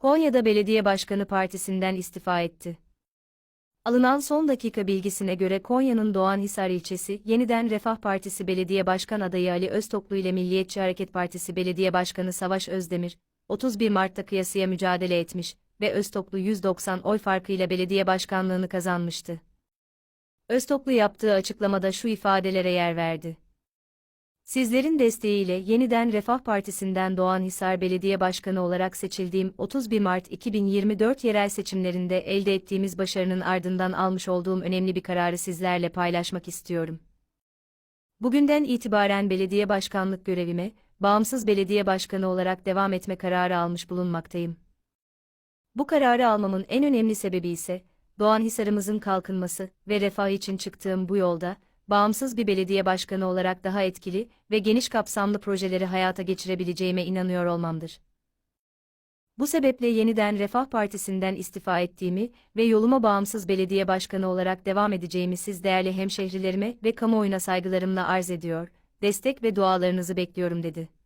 Konya'da Belediye Başkanı Partisi'nden istifa etti. Alınan son dakika bilgisine göre Konya'nın Doğanhisar ilçesi Yeniden Refah Partisi Belediye Başkan adayı Ali Öztoklu ile Milliyetçi Hareket Partisi Belediye Başkanı Savaş Özdemir, 31 Mart'ta kıyasıya mücadele etmiş ve Öztoklu 190 oy farkıyla belediye başkanlığını kazanmıştı. Öztoklu yaptığı açıklamada şu ifadelere yer verdi. Sizlerin desteğiyle yeniden Refah Partisi'nden Doğanhisar Belediye Başkanı olarak seçildiğim 31 Mart 2024 yerel seçimlerinde elde ettiğimiz başarının ardından almış olduğum önemli bir kararı sizlerle paylaşmak istiyorum. Bugünden itibaren belediye başkanlık görevime, bağımsız belediye başkanı olarak devam etme kararı almış bulunmaktayım. Bu kararı almamın en önemli sebebi ise, Doğanhisar'ımızın kalkınması ve refah için çıktığım bu yolda, bağımsız bir belediye başkanı olarak daha etkili ve geniş kapsamlı projeleri hayata geçirebileceğime inanıyor olmamdır. Bu sebeple yeniden Refah Partisi'nden istifa ettiğimi ve yoluma bağımsız belediye başkanı olarak devam edeceğimi siz değerli hemşehrilerime ve kamuoyuna saygılarımla arz ediyor, destek ve dualarınızı bekliyorum dedi.